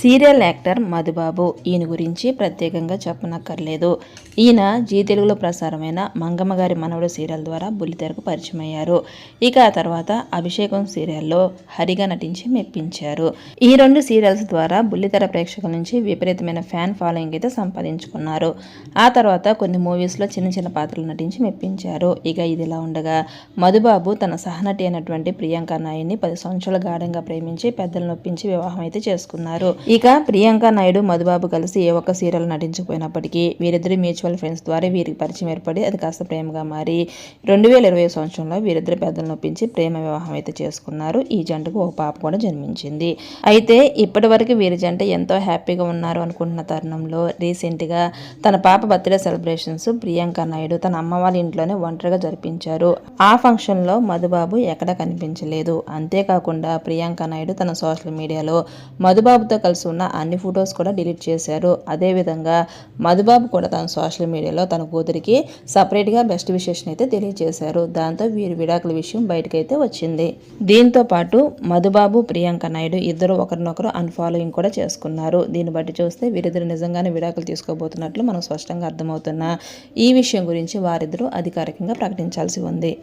Serial actor Madhubabu. ఈయన గురించి ప్రత్యేకంగా చెప్పనక్కర్లేదు. ఈయన జీ తెలుగులో ప్రసారమైన మంగమ్మ గారి మనవడు సీరియల్ ద్వారా బుల్లితెరకు పరిచయం అయ్యారు ఇక ఆ తర్వాత అభిషేకం సీరియల్లో హరిగా నటించి మెప్పించారు. ఈ రెండు సీరియల్స్ ద్వారా బుల్లితెర ప్రేక్షకుల నుంచి విపరీతమైన ఫ్యాన్ ఫాలోయింగ్ అయితే సంపాదించుకున్నారు. ఆ తర్వాత కొన్ని మూవీస్లో చిన్న చిన్న పాత్రలు నటించి మెప్పించారు. ఇక ఇదిలా ఉండగా మధుబాబు తన సహనటి అయినటువంటి ప్రియాంక నాయుడిని పది సంవత్సరాల గాఢంగా ప్రేమించి పెద్దలు నొప్పించి వివాహం అయితే చేసుకున్నారు. ఇక ప్రియాంక నాయుడు మధుబాబు కలిసి ఏ ఒక్క సీరియల్ నటించకపోయినప్పటికీ వీరిద్దరి మ్యూచువల్ ఫ్రెండ్స్ ద్వారా వీరికి పరిచయం ఏర్పడి అది కాస్త ప్రేమగా మారి రెండు వేల ఇరవై సంవత్సరంలో వీరిద్దరి పెద్దలు నొప్పించి ప్రేమ వివాహం అయితే చేసుకున్నారు. ఈ జంటకు ఒక పాప కూడా జన్మించింది. అయితే ఇప్పటివరకు వీరి జంట ఎంతో హ్యాపీగా ఉన్నారు అనుకుంటున్న తరుణంలో రీసెంట్గా తన పాప బర్త్డే సెలబ్రేషన్స్ ప్రియాంక నాయుడు తన అమ్మ వాళ్ళ ఇంట్లోనే ఒంటరిగా జరిపించారు. ఆ ఫంక్షన్లో మధుబాబు ఎక్కడ కనిపించలేదు. అంతేకాకుండా ప్రియాంక నాయుడు తన సోషల్ మీడియాలో మధుబాబుతో కలిసి ఉన్న అన్ని ఫొటోస్ కూడా డిలీట్ చేశారు. అదేవిధంగా మధుబాబు కూడా తన సోషల్ మీడియాలో తన కూతురికి సపరేట్గా బెస్ట్ విషెస్ని అయితే తెలియజేశారు. దాంతో వీరి విడాకుల విషయం బయటకైతే వచ్చింది. దీంతో పాటు మధుబాబు ప్రియాంక నాయుడు ఇద్దరు ఒకరినొకరు అన్ఫాలోయింగ్ కూడా చేసుకున్నారు. దీన్ని బట్టి చూస్తే వీరిద్దరు నిజంగానే విడాకులు తీసుకోబోతున్నట్లు మనం స్పష్టంగా అర్థమవుతున్న. ఈ విషయం గురించి వారిద్దరూ అధికారికంగా ప్రకటించాల్సి ఉంది.